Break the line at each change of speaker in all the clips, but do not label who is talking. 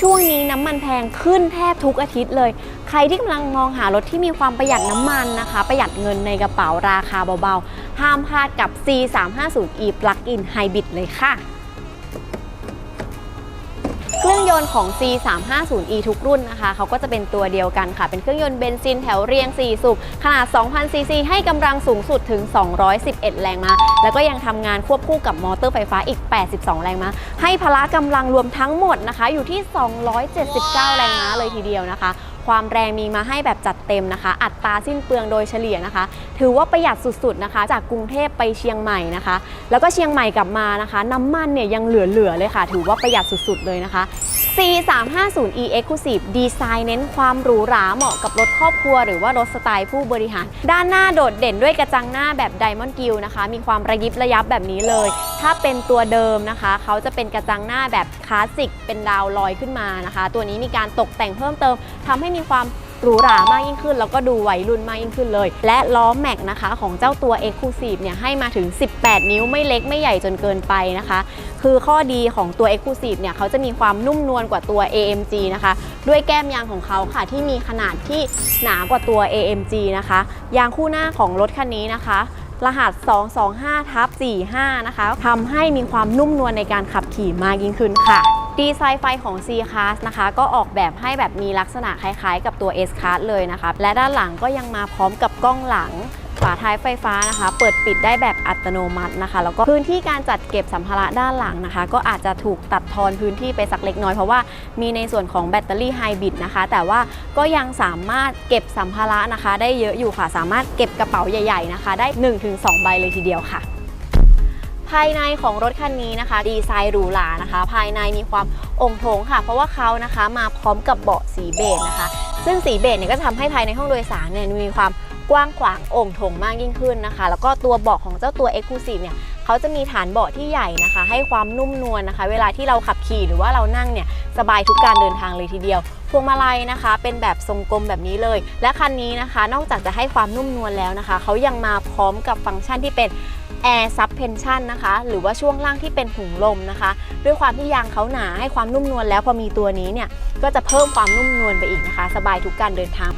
ช่วงนี้น้ำมันแพงขึ้นแทบทุกอาทิตย์เลย ใครที่กำลังมองหารถที่มีความประหยัดน้ำมันนะคะ ประหยัดเงินในกระเป๋าราคาเบาๆ ห้ามพลาดกับ C350e Plug-in Hybrid เลยค่ะ ยนต์ของ C350e ทุกรุ่นนะคะ เขาก็จะเป็นตัวเดียวกันค่ะ เป็นเครื่องยนต์เบนซินแถวเรียง 4 สูบ ขนาด 2,000 ซีซี ให้กำลังสูงสุดถึง 211 แรงม้า แล้วก็ยังทำงานควบคู่กับมอเตอร์ไฟฟ้าอีก 82 แรงม้า ให้พละกำลังรวมทั้งหมดนะคะ อยู่ที่ 279 แรงม้าเลยทีเดียวนะคะความแรงมีมาให้แบบจัดเต็มนะคะ อัตราสิ้นเปลืองโดยเฉลี่ยนะคะ ถือว่าประหยัดสุดๆนะคะ จากกรุงเทพไปเชียงใหม่นะคะ แล้วก็เชียงใหม่กลับมานะคะ น้ำมันเนี่ยยังเหลือๆเลยค่ะ ถือว่าประหยัดสุดๆเลยนะคะ C350e Exclusive ดีไซน์เน้นความหรูหราเหมาะกับรถครอบครัวหรือว่ารถสไตล์ผู้บริหาร ด้านหน้าโดดเด่นด้วยกระจังหน้าแบบ Diamond g r i l l นะคะ มีความระยิบระยับแบบนี้เลย ถ้าเป็นตัวเดิมนะคะ เขาจะเป็นกระจังหน้าแบบคลาสสิกเป็นดาวลอยขึ้นมานะคะ ตัวนี้มีการตกแต่งเพิ่มเติมทำให้มีความ หรูหรามากยิ่งขึ้น แล้วก็ดูวัยรุ่นมากยิ่งขึ้นเลย และล้อแม็กนะคะของเจ้าตัว Exclusive เนี่ยให้มาถึง 18 นิ้วไม่เล็กไม่ใหญ่จนเกินไปนะคะ คือข้อดีของตัว Exclusive เนี่ยเขาจะมีความนุ่มนวลกว่าตัว AMG นะคะ ด้วยแก้มยางของเขาค่ะที่มีขนาดที่หนากว่าตัว AMG นะคะ ยางคู่หน้าของรถคันนี้นะคะรหัส 225ทับ45 นะคะทำให้มีความนุ่มนวลในการขับขี่มากยิ่งขึ้นค่ะ ดีไซน์ไฟของ C Class นะคะ ก็ออกแบบให้แบบมีลักษณะคล้ายๆ กับตัว S Class เลยนะคะและด้านหลังก็ยังมาพร้อมกับกล้องหลังฝาท้ายไฟฟ้านะคะ เปิดปิดได้แบบอัตโนมัตินะคะ แล้วก็พื้นที่การจัดเก็บสัมภาระด้านหลังนะคะ ก็อาจจะถูกตัดทอนพื้นที่ไปสักเล็กน้อยเพราะว่ามีในส่วนของแบตเตอรี่ไฮบริดนะคะ แต่ว่าก็ยังสามารถเก็บสัมภาระนะคะ ได้เยอะอยู่ค่ะ สามารถเก็บกระเป๋าใหญ่ ๆนะคะ ได้ 1-2 ใบเลยทีเดียวค่ะ ภายในของรถคันนี้นะคะ ดีไซน์หรูหรานะคะ ภายในมีความองค์โถงค่ะ เพราะว่าเขานะคะมาพร้อมกับเบาะสีเบจนะคะ ซึ่งสีเบจเนี่ยก็จะทำให้ภายในห้องโดยสารเนี่ยมีความกว้างขวางโองโถงมากยิ่งขึ้นนะคะ แล้วก็ตัวเบาะของเจ้าตัว Exclusive เนี่ยเขาจะมีฐานเบาะที่ใหญ่นะคะ ให้ความนุ่มนวลนะคะ เวลาที่เราขับขี่หรือว่าเรานั่งเนี่ยสบายทุกการเดินทางเลยทีเดียว พวงมาลัยนะคะ เป็นแบบทรงกลมแบบนี้เลย และคันนี้นะคะ นอกจากจะให้ความนุ่มนวลแล้วนะคะ เขายังมาพร้อมกับฟังก์ชันที่เป็น Air Suspension นะคะ หรือว่าช่วงล่างที่เป็นถุงลมนะคะ ด้วยความที่ยางเขาหนาให้ความนุ่มนวลแล้วพอมีตัวนี้เนี่ย ก็จะเพิ่มความนุ่มนวลไปอีกนะคะ สบายทุกการเดินทาง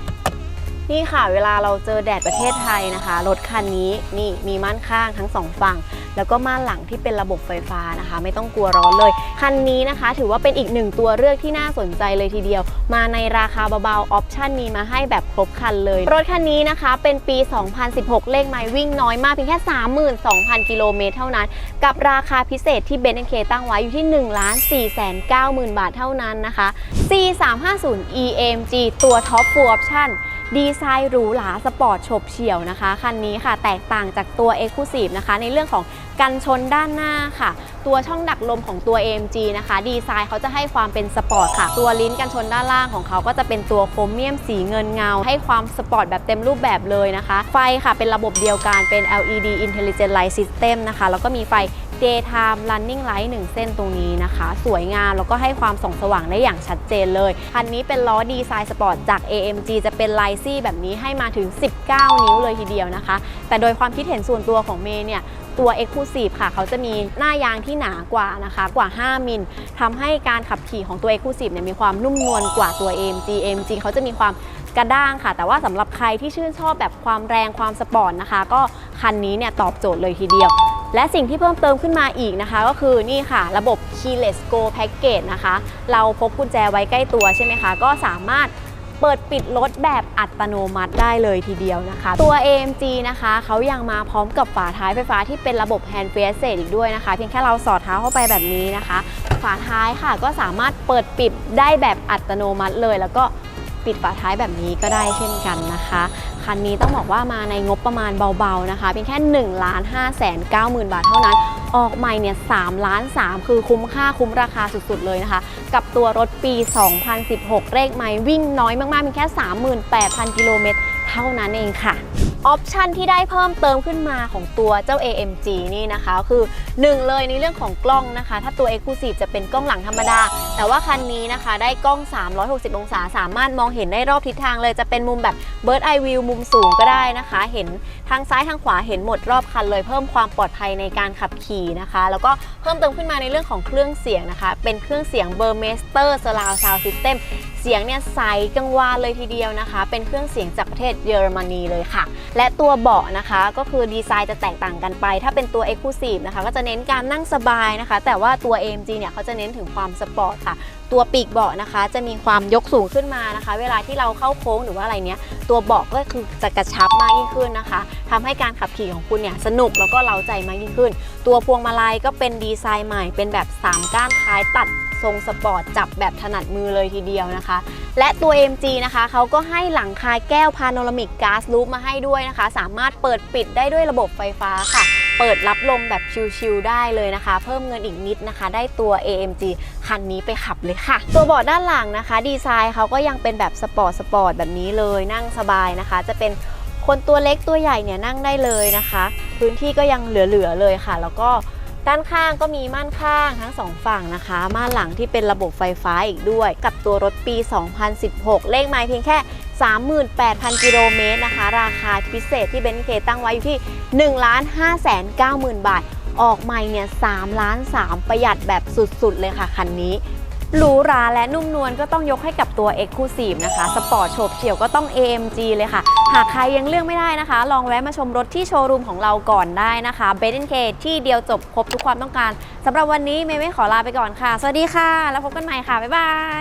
นี่ค่ะเวลาเราเจอแดดประเทศไทยนะคะรถคันนี้นี่มีม่านข้างทั้งสองฝั่ง แล้วก็ม่านหลังที่เป็นระบบไฟฟ้านะคะ ไม่ต้องกลัวร้อนเลย คันนี้นะคะ ถือว่าเป็นอีกหนึ่งตัวเลือกที่น่าสนใจเลยทีเดียว มาในราคาเบาๆออปชั่นมีมาให้แบบครบคันเลย รถคันนี้นะคะ เป็นปี 2016 เลขไมล์วิ่งน้อยมากเพียงแค่ 32,000 กิโลเมตรเท่านั้น กับราคาพิเศษที่เบนซ์เคตั้งไว้อยู่ที่1 4 9 0 0 0 0 บาทเท่านั้นนะคะ C350 EMG ตัวท็อปฟูลออปชั่น ดีไซน์หรูหราสปอร์ตฉบเฉี่ยวนะคะ คันนี้ค่ะแตกต่างจากตัว Exclusive นะคะ ในเรื่องของกันชนด้านหน้าค่ะ ตัวช่องดักลมของตัว AMG นะคะ ดีไซน์เขาจะให้ความเป็นสปอร์ตค่ะ ตัวลิ้นกันชนด้านล่างของเขาก็จะเป็นตัวโครเมียมสีเงินเงา ให้ความสปอร์ตแบบเต็มรูปแบบเลยนะคะ ไฟค่ะเป็นระบบเดียวกันเป็น LED Intelligent Light System นะคะ แล้วก็มีไฟ Daytime Running Light 1 เส้นตรงนี้นะคะ สวยงามแล้วก็ให้ความส่องสว่างได้อย่างชัดเจนเลย คันนี้เป็นล้อดีไซน์สปอร์ตจาก AMG จะเป็นลายซี่แบบนี้ให้มาถึง 19 นิ้วเลยทีเดียวนะคะ แต่โดยความคิดเห็นส่วนตัวของเมย์เนี่ยตัว Exclusive ค่ะ เขาจะมีหน้ายางที่หนากว่านะคะ กว่า 5 มิลทำให้การขับขี่ของตัว Exclusive เนี่ยมีความนุ่มนวลกว่าตัว AMG AMG เขาจะมีความกระด้างค่ะ แต่ว่าสำหรับใครที่ชื่นชอบแบบความแรงความสปอร์ตนะคะ ก็คันนี้เนี่ยตอบโจทย์เลยทีเดียว และสิ่งที่เพิ่มเติมขึ้นมาอีกนะคะ ก็คือนี่ค่ะ ระบบ Keyless Go Package นะคะ เราพกกุญแจไว้ใกล้ตัวใช่ไหมคะ ก็สามารถเปิดปิดรถแบบอัตโนมัติได้เลยทีเดียวนะคะ ตัว AMG นะคะเขายังมาพร้อมกับฝาท้ายไฟฟ้าที่เป็นระบบ Hand Free Access อีกด้วยนะคะ เพียงแค่เราสอดเท้าเข้าไปแบบนี้นะคะ ฝาท้ายค่ะก็สามารถเปิดปิดได้แบบอัตโนมัติเลย แล้วก็ ปิดฝาท้ายแบบนี้ก็ได้เช่นกันนะคะ คันนี้ต้องบอกว่ามาในงบประมาณเบาๆนะคะเพียงแค่1ล้าน5แสน9หมื่นบาทเท่านั้น ออกใหม่เนี่ย3ล้าน3คือคุ้มค่าคุ้มราคาสุดๆเลยนะคะ กับตัวรถปี 2016 เลขไม้วิ่งน้อยมากๆเพียงแค่ 38,000 กิโลเมตร เท่านั้นเองค่ะออปชันที่ได้เพิ่มเติมขึ้นมาของตัวเจ้า AMG นี่นะคะคือหนึ่งเลยในเรื่องของกล้องนะคะ ถ้าตัว Exclusive จะเป็นกล้องหลังธรรมดา แต่ว่าคันนี้นะคะได้กล้อง 360 องศา สามารถมองเห็นได้รอบทิศทางเลยจะเป็นมุมแบบ Bird Eye View มุมสูงก็ได้นะคะ เห็นทางซ้ายทางขวาเห็นหมดรอบคันเลยเพิ่มความปลอดภัยในการขับขี่นะคะ แล้วก็เพิ่มเติมขึ้นมาในเรื่องของเครื่องเสียงนะคะ เป็นเครื่องเสียง Burmester Surround Sound System เสียงเนี่ยใสกังวานเลยทีเดียวนะคะ เป็นเครื่องเสียงจากประเทศเยอรมนีเลยค่ะ และตัวเบาะนะคะก็คือดีไซน์จะแตกต่างกันไป ถ้าเป็นตัว Exclusive นะคะก็จะเน้นการนั่งสบายนะคะ แต่ว่าตัว AMG เนี่ยเขาจะเน้นถึงความสปอร์ตค่ะ ตัวปีกเบาะนะคะ จะมีความยกสูงขึ้นมานะคะ เวลาที่เราเข้าโค้งหรือว่าอะไรเนี้ยตัวเบาะก็คือจะกระชับมากยิ่งขึ้นนะคะทำให้การขับขี่ของคุณเนี่ยสนุกแล้วก็เร้าใจมากยิ่งขึ้น ตัวพวงมาลัยก็เป็นดีไซน์ใหม่ เป็นแบบ 3 ก้านท้ายตัดทรงสปอร์ตจับแบบถนัดมือเลยทีเดียวนะคะ และตัว MG นะคะเขาก็ให้หลังคาแก้วพาโนรามิกก๊าซลูปมาให้ด้วยนะคะ สามารถเปิดปิดได้ด้วยระบบไฟฟ้าค่ะ เปิดรับลมแบบชิลๆได้เลยนะคะ เพิ่มเงินอีกนิดนะคะ ได้ตัว AMG คันนี้ไปขับเลยค่ะ ตัวเบาะด้านหลังนะคะ ดีไซน์เขาก็ยังเป็นแบบสปอร์ตสปอร์ตแบบนี้เลยนั่งสบายนะคะ จะเป็นคนตัวเล็กตัวใหญ่เนี่ยนั่งได้เลยนะคะ พื้นที่ก็ยังเหลือๆเลยค่ะ แล้วก็ด้านข้างก็มีม่านข้างทั้งสองฝั่งนะคะ ม่านหลังที่เป็นระบบไฟฟ้าอีกด้วย กับตัวรถปี 2016 เลขไมล์เพียงแค่ 38,000 กิโลเมตรนะคะ ราคาพิเศษที่เบนซ์เคตั้งไว้อยู่ที่ 1 5 9 0 0 0 0 บาท ออกใหม่เนี่ย3ล้าน3ประหยัดแบบสุดๆ เลยค่ะ คันนี้หรูหราและนุ่มนวลก็ต้องยกให้กับตัว Exclusive นะคะ สปอร์ตโฉบเฉี่ยวก็ต้อง AMG เลยค่ะ หากใครยังเลือกไม่ได้นะคะ ลองแวะมาชมรถที่โชว์รูมของเราก่อนได้นะคะ b e n k ที่เดียวจบครบทุกความต้องการสำหรับวันนี้เมย์ไม่ขอลาไปก่อนค่ะ สวัสดีค่ะ แล้วพบกันใหม่ค่ะ บ๊ายบาย